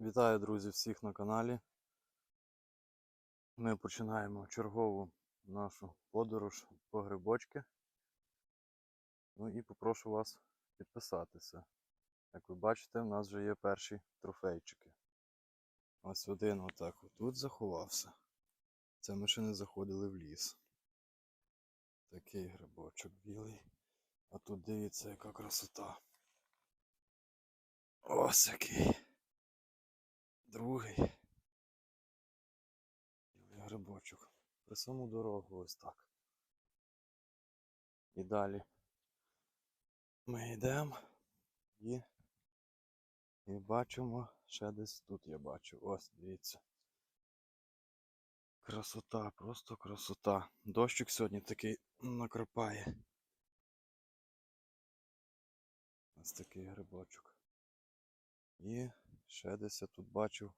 Вітаю, друзі, всіх на каналі. Ми починаємо чергову нашу подорож по грибочки. Ну і попрошу вас підписатися. Як ви бачите, в нас вже є перші трофейчики. Ось один отак отут заховався. Це ми ще не заходили в ліс. Такий грибочок білий. А тут дивіться, яка красота. Ось який. Другий. Грибочок. При саму дорогу ось так. І далі ми йдемо і, і бачимо, ще десь тут я бачу. Ось, дивіться. Красота, просто красота. Дощик сьогодні такий накрапає. Ось такий грибочок. І ще десь я тут бачив.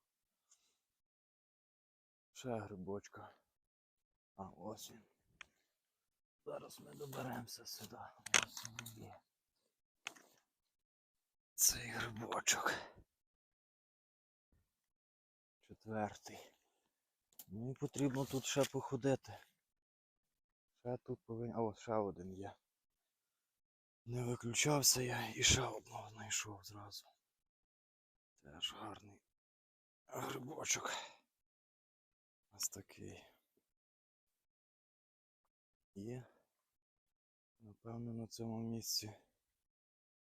Ще грибочка. А ось він. Зараз ми доберемося сюди. Ось він є. Цей грибочок. Четвертий. Ну і потрібно тут ще походити. Ще тут повинен. А ось ще один є. Не виключався я і ще одного знайшов зразу. Теж гарний грибочок. Ось такий. І напевно на цьому місці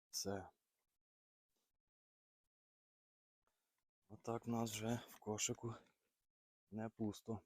все. Отак в нас вже в кошику не пусто.